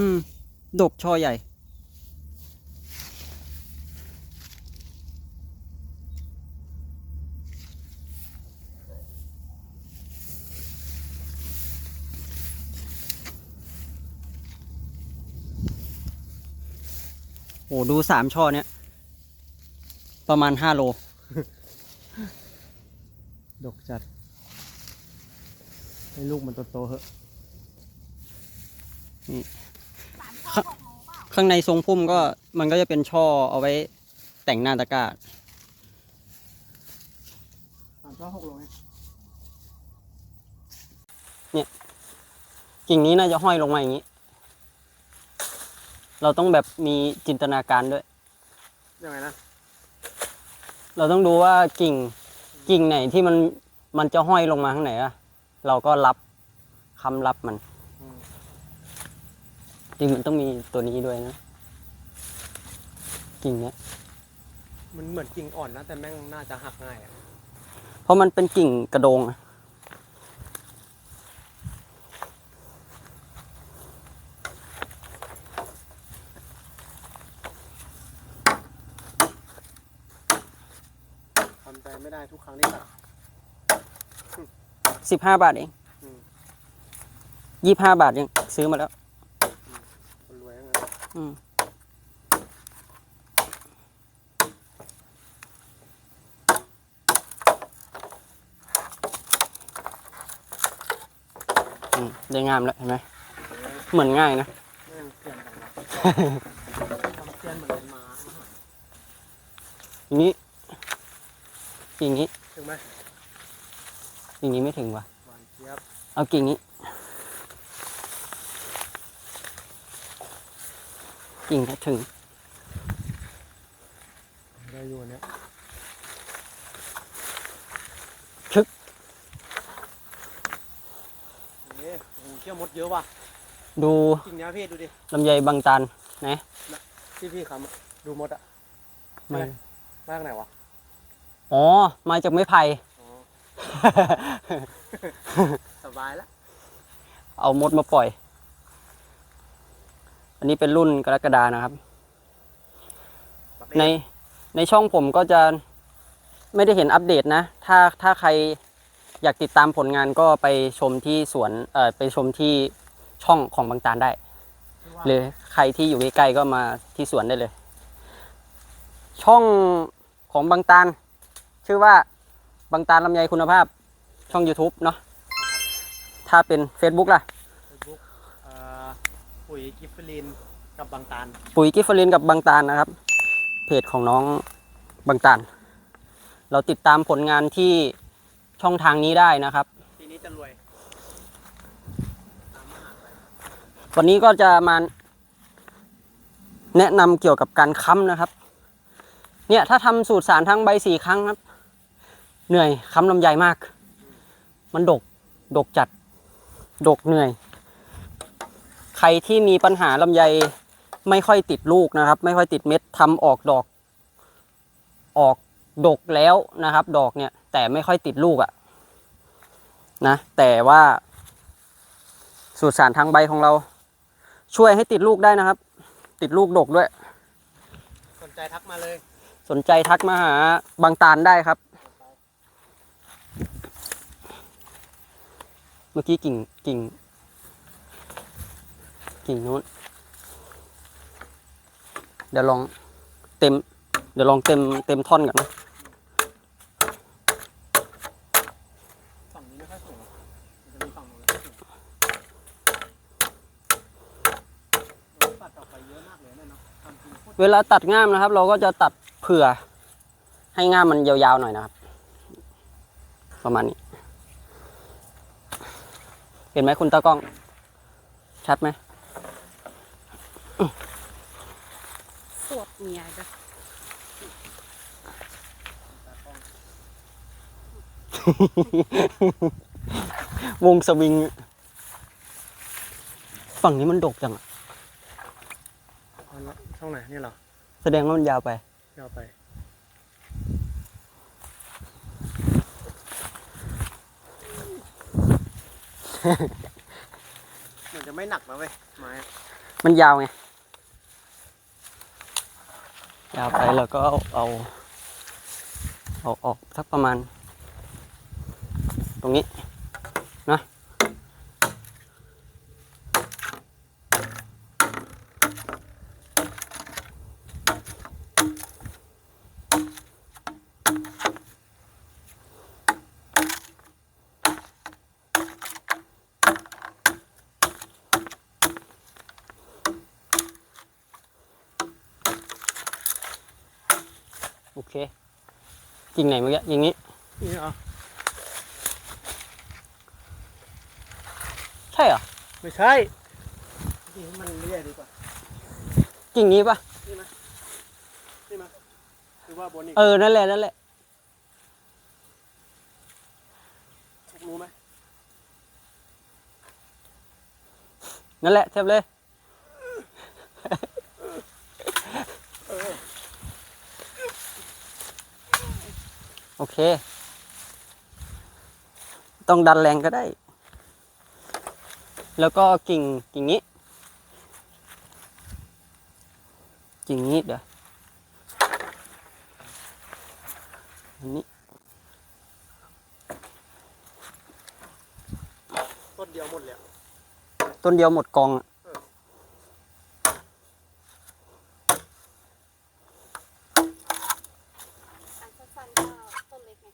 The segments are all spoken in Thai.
อืม ดกช่อใหญ่ โอ้ดูสามช่อเนี้ยประมาณห้าโล ดกจัด ให้ลูกมันโตๆเหอะนี่ข้า ข้างในทรงพุ่มก็มันก็จะเป็นช่อเอาไว้แต่งหน้าตะกร้าสามช่อหกโลไงกิ่งนี้น่าจะห้อยลงมาอย่างนี้ เราต้องแบบมีจินตนาการด้วยยังไงนะเราต้องดูว่ากิ่งกิ่งไหนที่มันมันจะห้อยลงมาข้างไหนอะเราก็รับคำรับมันอืม จริงมันต้องมีตัวนี้ด้วยนะกิ่งเนี้ยมันเหมือนกิ่งอ่อนนะแต่แม่งน่าจะหักง่ายอะเพราะมันเป็นกิ่งกระโดงอะทำใจไม่ได้ทุกครั้งที่ตัดสิบห้าบาทเองอืมยี่ห้าบาทยังซื้อมาแล้ว คนรวยทั้งนั้น อืมอืม ได้งามแล้วเห็นไหมเหมือนง่ายนะแม่งเสียนกันนะทำเสียนเหมือนเล่นม้าอย่างนี้กิ่งนี้ ถึงไหมกิ่งนี้ไม่ถึงว่ะหวานเจี๊ยบเอากิ่งนี้ กิ่งแค่ถึง ได้อยู่อันเนี้ยชึกเอ๊ะโอ้โหเชี่ยวมดเยอะว่ะ ดูกิ่งเนี้ยพี่ดูดิ ลำไยบางตาลนะที่พี่คำอะดูมดอะมันมากไหนวะ อ๋อ มาจากไม้ไผ่อ๋อสบายละเอามดมาปล่อย อันนี้เป็นรุ่นกรกฎานะครับ ในในช่องผมก็จะไม่ได้เห็นอัปเดตนะ ถ้าถ้าใครอยากติดตามผลงานก็ไปชมที่สวนเอ่อไปชมที่ช่องของบางตาลได้ หรือใครที่อยู่ใกล้ๆก็มาที่สวนได้เลย ช่องของบางตาลชื่อว่าบางตาลลำไยคุณภาพช่อง YouTube เนาะถ้าเป็น Facebook ล่ะเฟซบุ๊กเอ่อ ปุ๋ยกิฟเฟอรีนกับบางตาลปุ๋ยกิฟฟลินกับบางตาลนะครับ เพจของน้องบางตาล เราติดตามผลงานที่ช่องทางนี้ได้นะครับปีนี้จะรวยตามมาหาไปวันนี้ก็จะมาแนะนำเกี่ยวกับการค้ำนะครับ เนี่ยถ้าทำสูตรสารทั้งใบสี่ครั้งครับเหนื่อยค้ำลำไยมาก มันดก ดกจัด ดกเหนื่อย ใครที่มีปัญหาลำไยไม่ค่อยติดลูกนะครับ ไม่ค่อยติดเม็ดทำออกดอก ออกดกแล้วนะครับ ดอกเนี่ย แต่ไม่ค่อยติดลูกอะนะ แต่ว่าสูตรสารทางใบของเรา ช่วยให้ติดลูกได้นะครับ ติดลูกดกด้วย สนใจทักมาเลย สนใจทักมาหาบางตาลได้ครับ เมื่อกี้กิ่งกิ่ง กิ่งนู้น เดี๋ยวลองเต็ม เดี๋ยวลองเต็มเต็มท่อนก่อนนะฝั่งนี้ไม่ค่อยสูงมันจะมีฝั่งนู้นแล้วสูงโอ้ยปัดออกไปเยอะมากเลยเนี่ยเนาะทำจริงโคตรเวลาตัดง่ามนะครับ เราก็จะตัดเผื่อ ให้ง่ามมันยาวๆหน่อยนะครับ ประมาณนี้ เห็นไหมคุณตากล้อง ชัดไหม ปวดเมียจ้ะวงสวิง ฝั่งนี้มันดกจังอะเอาละช่องไหนนี่เหรอแสดงว่ามันยาวไป ยาวไป เหมือนจะไม่หนักนะเว้ยไม้อะมันยาวไง ยาวไปแล้วก็เอาเอาเอาออกสักประมาณ ตรงนี้นะ โอเคกิ่งไหนเมื่อกี้อย่างนี้นี่เหรอใช่เหรอไม่ใช่นี่มันเรียกดีกว่ากิ่งนี้ปะนี่ไหมนี่ไหมหรือว่าบนอีกเออนั่นแหละนั่นแหละรู้ไหมนั่นแหละเทียบเลย โอเค ต้องดันแรงก็ได้ แล้วก็กิ่งกิ่งนี้ กิ่งนี้เดี๋ยวอันนี้ต้นเดียวหมดเลยอะต้นเดียวหมดกองอะ อันสั้นๆก็ต้นเล็กไง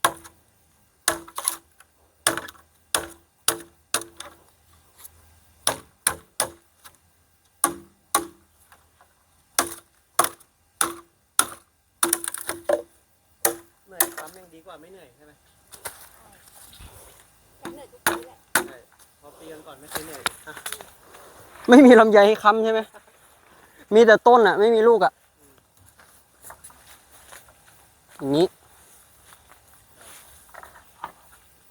เหนื่อยซ้ำยัง ดีกว่าไม่เหนื่อยใช่ไหมแต่เหนื่อยทุกทีแหละใช่พอปีกันก่อนไม่เคยเหนื่อยอะไม่มีลำไยให้ค้ำใช่ไหม มีแต่ต้นอะ ไม่มีลูกอะ อย่างนี้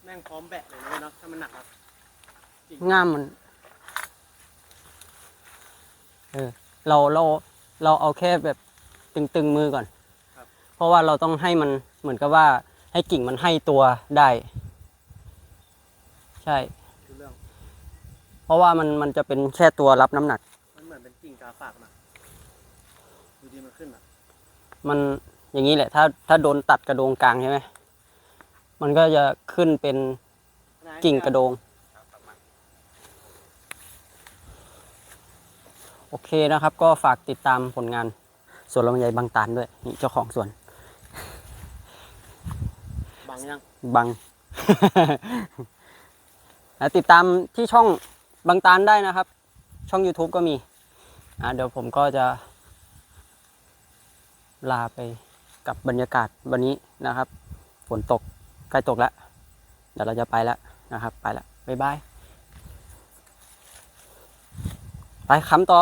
แม่งพร้อมแบะเลยนะเว้ยเนาะถ้ามันหนักครับง่ามมัน เออ เราเราเราเอาแค่แบบตึงๆมือก่อน เพราะว่าเราต้องให้มันเหมือนกับว่า ให้กิ่งมันให้ตัวได้ ใช่ คือเรื่องเพราะว่ามันมันจะเป็นแค่ตัวรับน้ำหนัก มันเหมือนเป็นกิ่งกาฝากนะดูดีมันขึ้นอะมันอย่างนี้แหละ ถ้าถ้าโดนตัดกระโดงกลางใช่ไหมมันก็จะขึ้นเป็นกิ่งกระโดง โอเคนะครับ ก็ฝากติดตามผลงานสวนลำไยบางตาลด้วยนี่เจ้าของสวน บังยังบัง ติดตามที่ช่องบางตาลได้นะครับ ช่อง YouTube ก็มีอ่าเดี๋ยวผมก็จะ ลาไปกับบรรยากาศวันนี้นะครับ ฝนตกใกล้ตกแล้ว เดี๋ยวเราจะไปแล้วนะครับ ไปแล้วบ๊ายบาย ไปค้ำต่อ